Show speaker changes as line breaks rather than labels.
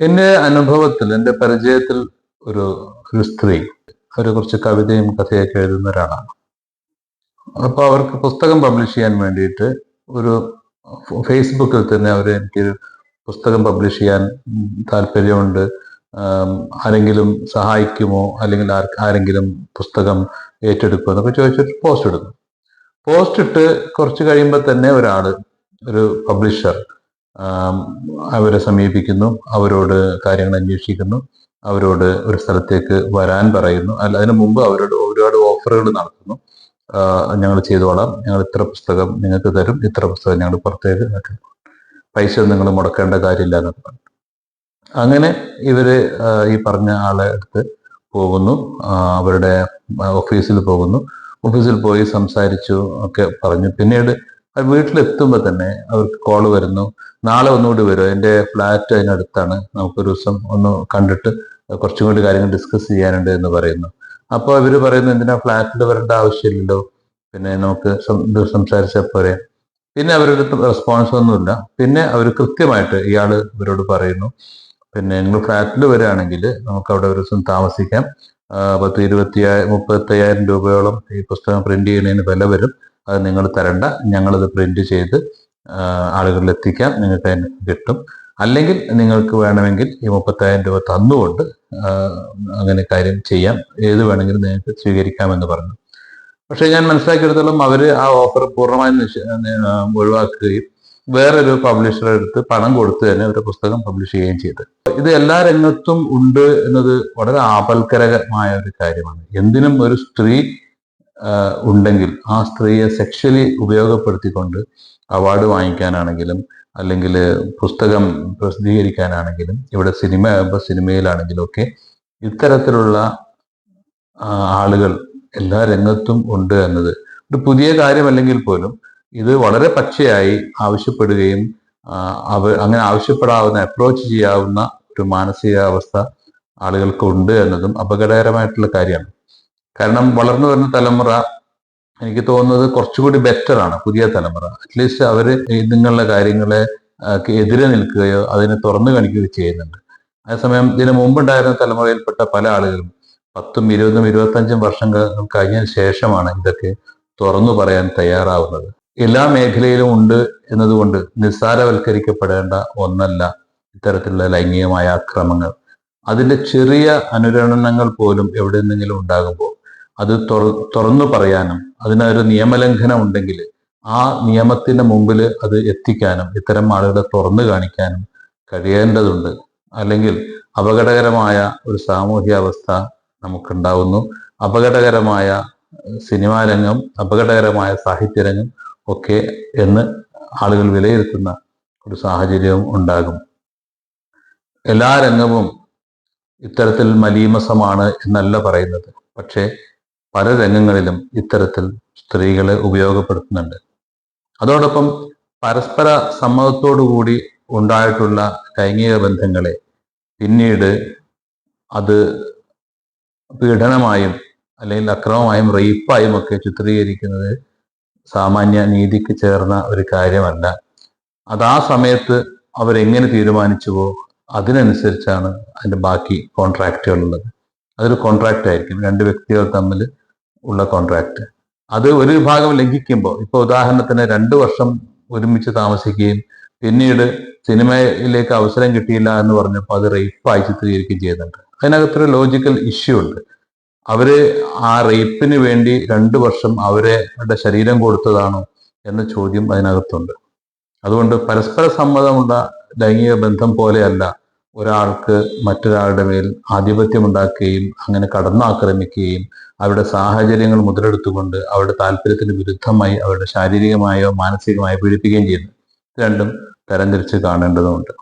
എന്റെ അനുഭവത്തിൽ എന്റെ പരിചയത്തിൽ ഒരു സ്ത്രീ അവരെ കുറച്ച് കവിതയും കഥയൊക്കെ എഴുതുന്ന ഒരാളാണ്. അപ്പോൾ അവർക്ക് പുസ്തകം പബ്ലിഷ് ചെയ്യാൻ വേണ്ടിയിട്ട് ഒരു ഫേസ്ബുക്കിൽ തന്നെ അവർ എനിക്ക് പുസ്തകം പബ്ലിഷ് ചെയ്യാൻ താല്പര്യമുണ്ട്. ആരെങ്കിലും സഹായിക്കുമോ? അല്ലെങ്കിൽ ആരെങ്കിലും പുസ്തകം ഏറ്റെടുക്കുമോ? എന്നൊക്കെ ചോദിച്ചിട്ട് പോസ്റ്റ് ഇടുന്നു. പോസ്റ്റ് ഇട്ട് കുറച്ച് കഴിയുമ്പോൾ തന്നെ ഒരാൾ ഒരു പബ്ലിഷർ അവരെ സമീപിക്കുന്നു അവരോട് കാര്യങ്ങൾ അന്വേഷിക്കുന്നു അവരോട് ഒരു സ്ഥലത്തേക്ക് വരാൻ പറയുന്നു. അല്ല അതിനു മുമ്പ് അവരോട് ഒരുപാട് ഓഫറുകൾ നടത്തുന്നു. ഞങ്ങൾ ചെയ്തോളാം. ഞങ്ങൾ ഇത്ര പുസ്തകം നിങ്ങൾക്ക് തരും ഇത്ര പുസ്തകം ഞങ്ങൾ പുറത്തേക്ക് പൈസ നിങ്ങൾ മുടക്കേണ്ട കാര്യമില്ല എന്നൊക്കെ പറഞ്ഞു. അങ്ങനെ ഇവർ ഈ പറഞ്ഞ ആളെ അടുത്ത് പോകുന്നു. അവരുടെ ഓഫീസിൽ പോകുന്നു. ഓഫീസിൽ പോയി സംസാരിച്ചു ഒക്കെ പറഞ്ഞു. പിന്നീട് വീട്ടിലെത്തുമ്പോൾ തന്നെ അവർക്ക് കോൾ വരുന്നു. നാളെ ഒന്നുകൂടി വരും. എന്റെ ഫ്ലാറ്റ് അതിനടുത്താണ്. നമുക്കൊരു ദിവസം ഒന്ന് കണ്ടിട്ട് കുറച്ചും കൂടി കാര്യങ്ങൾ ഡിസ്കസ് ചെയ്യാനുണ്ട് എന്ന് പറയുന്നു. അപ്പോൾ ഇവർ പറയുന്നു എന്തിനാ ഫ്ലാറ്റിൽ വരേണ്ട ആവശ്യമില്ലല്ലോ? പിന്നെ നമുക്ക് സംസാരിച്ചാൽ പോരെ. പിന്നെ അവരുടെ റെസ്പോൺസ് ഒന്നുമില്ല. പിന്നെ അവർ കൃത്യമായിട്ട് ഇയാൾ ഇവരോട് പറയുന്നു പിന്നെ നിങ്ങൾ ഫ്ലാറ്റിൽ വരികയാണെങ്കിൽ നമുക്ക് അവിടെ ഒരു ദിവസം താമസിക്കാം. പത്ത് ഇരുപത്തി മുപ്പത്തയ്യായിരം രൂപയോളം ഈ പുസ്തകം പ്രിന്റ് ചെയ്യുന്നതിന് വില വരും. അത് നിങ്ങൾ തരണ്ട. ഞങ്ങളത് പ്രിന്റ് ചെയ്ത് ആളുകളിൽ എത്തിക്കാം നിങ്ങൾക്ക് അതിന് കിട്ടും. അല്ലെങ്കിൽ നിങ്ങൾക്ക് വേണമെങ്കിൽ ഈ മുപ്പത്തായിരം രൂപ തന്നുകൊണ്ട് അങ്ങനെ കാര്യം ചെയ്യാം. ഏത് വേണമെങ്കിലും നിങ്ങൾക്ക് സ്വീകരിക്കാമെന്ന് പറഞ്ഞു. പക്ഷേ ഞാൻ മനസ്സിലാക്കിയെടുത്തോളം അവർ ആ ഓഫർ പൂർണമായും ഒഴിവാക്കുകയും വേറൊരു പബ്ലിഷറെ എടുത്ത് പണം കൊടുത്ത് തന്നെ ഒരു പുസ്തകം പബ്ലിഷ് ചെയ്യുകയും ചെയ്തു. ഇത് എല്ലാ രംഗത്തും ഉണ്ട് എന്നത് വളരെ ആപൽക്കരകമായ ഒരു കാര്യമാണ്. എന്തിനും ഒരു സ്ത്രീ ഉണ്ടെങ്കിൽ ആ സ്ത്രീയെ സെക്ഷലി ഉപയോഗപ്പെടുത്തിക്കൊണ്ട് അവാർഡ് വാങ്ങിക്കാനാണെങ്കിലും അല്ലെങ്കിൽ പുസ്തകം പ്രസിദ്ധീകരിക്കാനാണെങ്കിലും ഇവിടെ സിനിമ സിനിമയിലാണെങ്കിലും ഒക്കെ ഇത്തരത്തിലുള്ള ആളുകൾ എല്ലാ രംഗത്തും ഉണ്ട് എന്നത് ഒരു പുതിയ കാര്യമല്ലെങ്കിൽ പോലും ഇത് വളരെ പച്ചയായി ആവശ്യപ്പെടുകയും അവ അങ്ങനെ ആവശ്യപ്പെടാവുന്ന അപ്രോച്ച് ചെയ്യാവുന്ന ഒരു മാനസികാവസ്ഥ ആളുകൾക്ക് ഉണ്ട് എന്നതും അപകടകരമായിട്ടുള്ള കാര്യമാണ്. കാരണം വളർന്നു വരുന്ന തലമുറ എനിക്ക് തോന്നുന്നത് കുറച്ചുകൂടി ബെറ്റർ ആണ് പുതിയ തലമുറ. അറ്റ്ലീസ്റ്റ് അവർ നിങ്ങളുടെ കാര്യങ്ങളെ എതിരെ നിൽക്കുകയോ അതിനെ തുറന്നു കാണിക്കുകയോ ചെയ്യുന്നുണ്ട്. അതേസമയം ഇതിനു മുമ്പുണ്ടായിരുന്ന തലമുറയിൽപ്പെട്ട പല ആളുകളും പത്തും ഇരുപതും ഇരുപത്തഞ്ചും വർഷം കഴിഞ്ഞ കഴിഞ്ഞതിന് ശേഷമാണ് ഇതൊക്കെ തുറന്നു പറയാൻ തയ്യാറാവുന്നത്. എല്ലാ മേഖലയിലും ഉണ്ട് എന്നതുകൊണ്ട് നിസ്സാരവൽക്കരിക്കപ്പെടേണ്ട ഒന്നല്ല ഇത്തരത്തിലുള്ള ലൈംഗികമായ അക്രമങ്ങൾ. അതിന്റെ ചെറിയ അനുരണനങ്ങൾ പോലും എവിടെ നിന്നെങ്കിലും ഉണ്ടാകുമ്പോൾ അത് തുറ- തുറന്നു പറയാനും അതിനൊരു നിയമലംഘനം ഉണ്ടെങ്കിൽ ആ നിയമത്തിന് മുമ്പിൽ അത് എത്തിക്കാനും ഇത്തരം ആളുകളെ തുറന്നു കാണിക്കാനും കഴിയേണ്ടതുണ്ട്. അല്ലെങ്കിൽ അപകടകരമായ ഒരു സാമൂഹ്യാവസ്ഥ നമുക്കുണ്ടാവുന്നു. അപകടകരമായ സിനിമാ രംഗം അപകടകരമായ സാഹിത്യരംഗം ഒക്കെ എന്ന് ആളുകൾ വിലയിരുത്തുന്ന ഒരു സാഹചര്യവും ഉണ്ടാകും. എല്ലാ രംഗവും ഇത്തരത്തിൽ മലീമസമാണ് എന്നല്ല പറയുന്നത്. പക്ഷേ പല രംഗങ്ങളിലും ഇത്തരത്തിൽ സ്ത്രീകളെ ഉപയോഗപ്പെടുത്തുന്നുണ്ട്. അതോടൊപ്പം പരസ്പര സമ്മതത്തോടുകൂടി ഉണ്ടായിട്ടുള്ള ലൈംഗിക ബന്ധങ്ങളെ പിന്നീട് അത് പീഡനമായും അല്ലെങ്കിൽ അക്രമമായും റേപ്പായും ഒക്കെ ചിത്രീകരിക്കുന്നത് സാമാന്യ നീതിക്ക് ചേർന്ന ഒരു കാര്യമല്ല. അത് ആ സമയത്ത് അവരെങ്ങനെ തീരുമാനിച്ചുവോ അതിനനുസരിച്ചാണ് അതിന്റെ ബാക്കി കോൺട്രാക്റ്റുകൾ ഉള്ളത് അതൊരു കോൺട്രാക്റ്റ് ആയിരിക്കും. രണ്ട് വ്യക്തികൾ തമ്മിൽ ഉള്ള കോൺട്രാക്ട് അത് ഒരു വിഭാഗം ലംഘിക്കുമ്പോൾ ഇപ്പൊ ഉദാഹരണത്തിന് രണ്ട് വർഷം ഒരുമിച്ച് താമസിക്കുകയും പിന്നീട് സിനിമയിലേക്ക് അവസരം കിട്ടിയില്ല എന്ന് പറഞ്ഞപ്പോൾ അത് റേപ്പായി ചിത്രീകരിക്കുകയും ചെയ്യുന്നുണ്ട്. അതിനകത്തൊരു ലോജിക്കൽ ഇഷ്യൂ ഉണ്ട്. അവർ ആ റേപ്പിന് വേണ്ടി രണ്ടു വർഷം അവരെ അവരുടെ ശരീരം കൊടുത്തതാണോ എന്ന ചോദ്യം അതിനകത്തുണ്ട്. അതുകൊണ്ട് പരസ്പര സമ്മതമുള്ള ലൈംഗിക ബന്ധം പോലെയല്ല ഒരാൾക്ക് മറ്റൊരാളുടെ മേൽ ആധിപത്യം ഉണ്ടാക്കുകയും അങ്ങനെ കടന്നാക്രമിക്കുകയും അവരുടെ സാഹചര്യങ്ങൾ മുതലെടുത്തുകൊണ്ട് അവരുടെ താല്പര്യത്തിന് വിരുദ്ധമായി അവരുടെ ശാരീരികമായോ മാനസികമായോ പീഡിപ്പിക്കുകയും ചെയ്യുന്നു. രണ്ടും തരംതിരിച്ച് കാണേണ്ടതുണ്ട്.